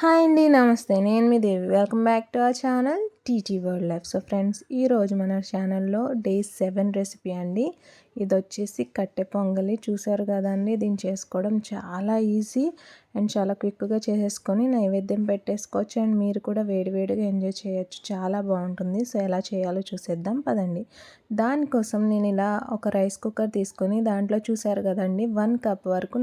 Hi అండి నమస్తే. నేను మీ Devi. Welcome back to our channel TT world life so friends ఈరోజు మన ఛానల్లో డే సెవెన్ రెసిపీ అండి. ఇది వచ్చేసి కట్టె పొంగలి. చూసారు కదండి దీన్ని చేసుకోవడం చాలా ఈజీ అండ్ చాలా క్విక్గా చేసేసుకొని నైవేద్యం పెట్టేసుకోవచ్చు అండ్ మీరు కూడా వేడివేడిగా ఎంజాయ్ చేయొచ్చు. చాలా బాగుంటుంది. సో ఎలా చేయాలో చూసేద్దాం. పదండి. దానికోసం నేను ఇలా ఒక రైస్ కుక్కర్ తీసుకొని దాంట్లో చూసారు కదండి వన్ కప్ వరకు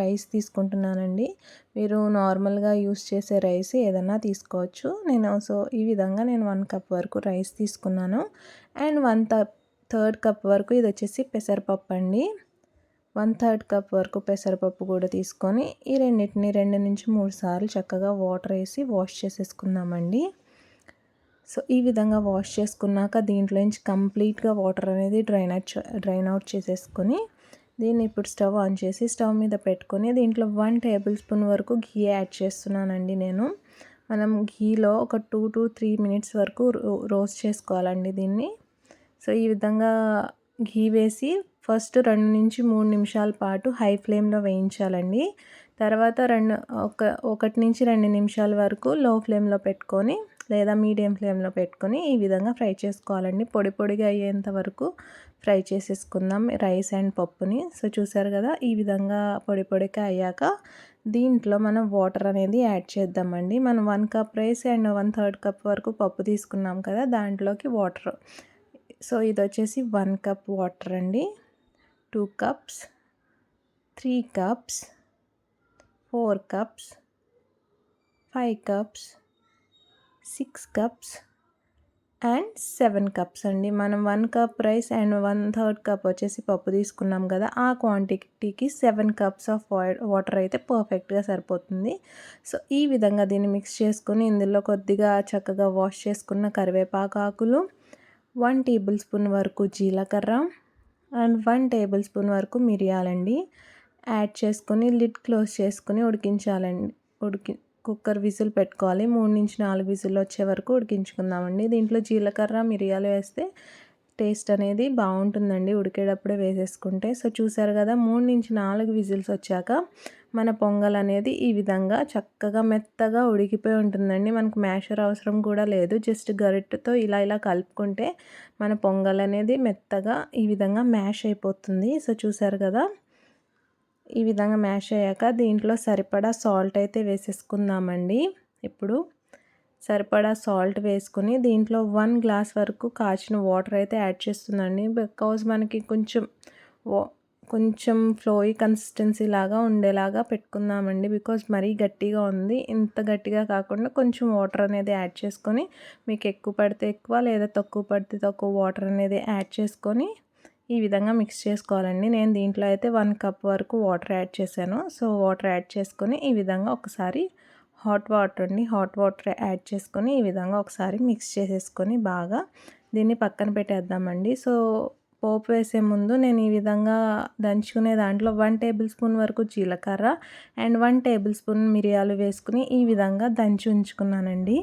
రైస్ తీసుకుంటున్నానండి. మీరు నార్మల్గా యూస్ చేసే రైస్ ఏదన్నా తీసుకోవచ్చు. నేను సో ఈ విధంగా నేను వన్ కప్ వరకు రైస్ తీసుకున్నాను. And one cup third cup వరకు ఇది వచ్చేసి పెసరపప్పు అండి. వన్ థర్డ్ కప్ వరకు పెసరపప్పు కూడా తీసుకొని ఈ రెండింటిని రెండు నుంచి మూడు సార్లు చక్కగా వాటర్ వేసి వాష్ చేసేసుకుందామండి. సో ఈ విధంగా వాష్ చేసుకున్నాక దీంట్లో నుంచి కంప్లీట్గా వాటర్ అనేది డ్రైన్ అవుట్ డ్రైన్ అవుట్ చేసేసుకొని దీన్ని ఇప్పుడు స్టవ్ ఆన్ చేసి స్టవ్ మీద పెట్టుకొని దీంట్లో వన్ టేబుల్ స్పూన్ వరకు ఘీ యాడ్ చేస్తున్నానండి నేను. మనం ఘీలో ఒక టూ టు త్రీ మినిట్స్ వరకు రోస్ట్ చేసుకోవాలండి దీన్ని. సో ఈ విధంగా ఘీ వేసి ఫస్ట్ రెండు నుంచి మూడు నిమిషాల పాటు హై ఫ్లేమ్లో వేయించాలండి. తర్వాత రెండు ఒక ఒకటి నుంచి రెండు నిమిషాల వరకు లో ఫ్లేమ్లో పెట్టుకొని లేదా మీడియం ఫ్లేమ్లో పెట్టుకొని ఈ విధంగా ఫ్రై చేసుకోవాలండి. పొడి పొడిగా అయ్యేంత వరకు ఫ్రై చేసేసుకుందాం రైస్ అండ్ పప్పుని. సో చూసారు కదా ఈ విధంగా పొడి పొడిగా అయ్యాక దీంట్లో మనం వాటర్ అనేది యాడ్ చేద్దామండి. మనం one cup rice and one third cup వరకు పప్పు తీసుకున్నాం కదా దాంట్లోకి వాటర్ సో ఇది వచ్చేసి వన్ కప్ వాటర్ అండి. Two cups three cups four cups five cups six cups and seven cups అండి. మనం one cup rice and one third cup వచ్చేసి పప్పు తీసుకున్నాం కదా ఆ క్వాంటిటీకి సెవెన్ కప్స్ ఆఫ్ వాటర్ అయితే పర్ఫెక్ట్గా సరిపోతుంది. సో ఈ విధంగా దీన్ని మిక్స్ చేసుకుని ఇందులో కొద్దిగా చక్కగా వాష్ చేసుకున్న కరివేపాకు ఆకులు వన్ టేబుల్ స్పూన్ వరకు జీలకర్ర అండ్ వన్ టేబుల్ స్పూన్ వరకు మిరియాలండి. యాడ్ చేసుకొని లిడ్ క్లోజ్ చేసుకుని ఉడికించాలండి. ఉడికి కుక్కర్ విజిల్ పెట్టుకోవాలి. మూడు నుంచి నాలుగు విజిల్ వచ్చే వరకు ఉడికించుకుందామండి. దీంట్లో జీలకర్ర మిరియాలు వేస్తే టేస్ట్ అనేది బాగుంటుందండి ఉడికేటప్పుడే వేసేసుకుంటే. సో చూసారు కదా మూడు నుంచి నాలుగు విజిల్స్ వచ్చాక మన పొంగల్ అనేది ఈ విధంగా చక్కగా మెత్తగా ఉడికిపోయి ఉంటుందండి. మనకు మ్యాషర్ అవసరం కూడా లేదు. జస్ట్ గరిటెతో ఇలా ఇలా కలుపుకుంటే మన పొంగల్ అనేది మెత్తగా ఈ విధంగా మ్యాష్ అయిపోతుంది. సో చూసారు కదా ఈ విధంగా మ్యాష్ అయ్యాక దీంట్లో సరిపడా సాల్ట్ అయితే వేసేసుకుందామండి. ఇప్పుడు సరిపడా సాల్ట్ వేసుకుని దీంట్లో వన్ గ్లాస్ వరకు కాచిన వాటర్ అయితే యాడ్ చేస్తుందండి. బికాజ్ మనకి కొంచెం కొంచెం ఫ్లోయి కన్సిస్టెన్సీ లాగా ఉండేలాగా పెట్టుకుందామండి. బికాజ్ మరీ గట్టిగా ఉంది. ఇంత గట్టిగా కాకుండా కొంచెం వాటర్ అనేది యాడ్ చేసుకొని మీకు ఎక్కువ పడితే ఎక్కువ లేదా తక్కువ పడితే తక్కువ వాటర్ అనేది యాడ్ చేసుకొని ఈ విధంగా మిక్స్ చేసుకోవాలండి. నేను దీంట్లో అయితే వన్ కప్ వరకు వాటర్ యాడ్ చేశాను. సో వాటర్ యాడ్ చేసుకొని ఈ విధంగా ఒకసారి హాట్ వాటర్ అండి హాట్ వాటర్ యాడ్ చేసుకొని ఈ విధంగా ఒకసారి మిక్స్ చేసేసుకొని బాగా దీన్ని పక్కన పెట్టేద్దామండి. సో పోపు వేసే ముందు నేను ఈ విధంగా దంచుకునే దాంట్లో వన్ టేబుల్ స్పూన్ వరకు జీలకర్ర అండ్ వన్ టేబుల్ స్పూన్ మిరియాలు వేసుకుని ఈ విధంగా దంచి ఉంచుకున్నానండి.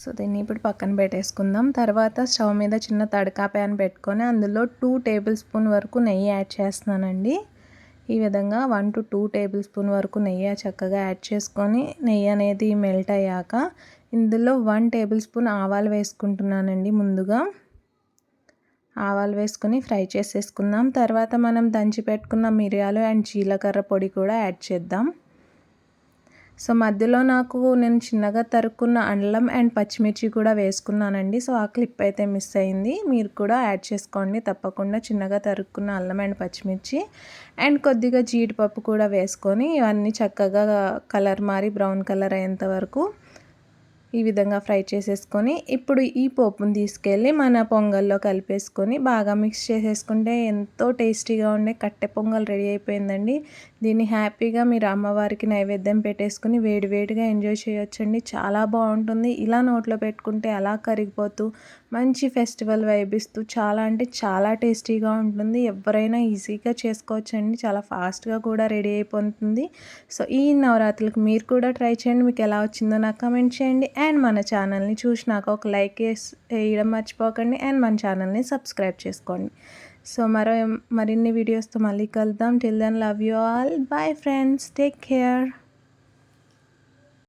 సో దీన్ని ఇప్పుడు పక్కన పెట్టేసుకుందాం. తర్వాత స్టవ్ మీద చిన్న తడకా ప్యాన్ పెట్టుకొని అందులో టూ టేబుల్ స్పూన్ వరకు నెయ్యి యాడ్ చేస్తున్నానండి. ఈ విధంగా one to two tablespoon వరకు నెయ్యి చక్కగా యాడ్ చేసుకొని నెయ్యి అనేది మెల్ట్ అయ్యాక ఇందులో వన్ టేబుల్ స్పూన్ ఆవాలు వేసుకుంటున్నానండి ముందుగా. ఆవాలు వేసుకొని ఫ్రై చేసేసుకుందాం. తర్వాత మనం దంచి పెట్టుకున్న మిరియాలు అండ్ జీలకర్ర పొడి కూడా యాడ్ చేద్దాం. సో మధ్యలో నాకు నేను చిన్నగా తరుక్కున్న అల్లం అండ్ పచ్చిమిర్చి కూడా వేసుకున్నానండి. సో ఆ క్లిప్ అయితే మిస్ అయింది. మీరు కూడా యాడ్ చేసుకోండి. తప్పకుండా చిన్నగా తరుక్కున్న అల్లం అండ్ పచ్చిమిర్చి అండ్ కొద్దిగా జీడిపప్పు కూడా వేసుకొని ఇవన్నీ చక్కగా కలర్ మారి బ్రౌన్ కలర్ అయ్యేంత వరకు ఈ విధంగా ఫ్రై చేసేసుకొని ఇప్పుడు ఈ పోపును తీసుకెళ్ళి మన పొంగల్లో కలిపేసుకొని బాగా మిక్స్ చేసేసుకుంటే ఎంతో టేస్టీగా ఉండే కట్టె పొంగల్ రెడీ అయిపోయిందండి. దీన్ని హ్యాపీగా మీరు అమ్మవారికి నైవేద్యం పెట్టేసుకుని వేడివేడిగా ఎంజాయ్ చేయొచ్చండి. చాలా బాగుంటుంది. ఇలా నోట్లో పెట్టుకుంటే అలా కరిగిపోతూ మంచి ఫెస్టివల్ వైబిస్తూ చాలా అంటే చాలా టేస్టీగా ఉంటుంది. ఎవరైనా ఈజీగా చేసుకోవచ్చండి. చాలా ఫాస్ట్గా కూడా రెడీ అయిపోతుంది. సో ఈ నవరాత్రులకు మీరు కూడా ట్రై చేయండి. మీకు ఎలా వచ్చిందో నాకు కమెంట్ చేయండి. అండ్ మన ఛానల్ని చూసినాక ఒక లైక్ వేయడం మర్చిపోకండి. అండ్ మన ఛానల్ని సబ్స్క్రైబ్ చేసుకోండి. సో మరో మరిన్ని వీడియోస్తో మళ్ళీ కలుద్దాం. Till then love you all bye friends take care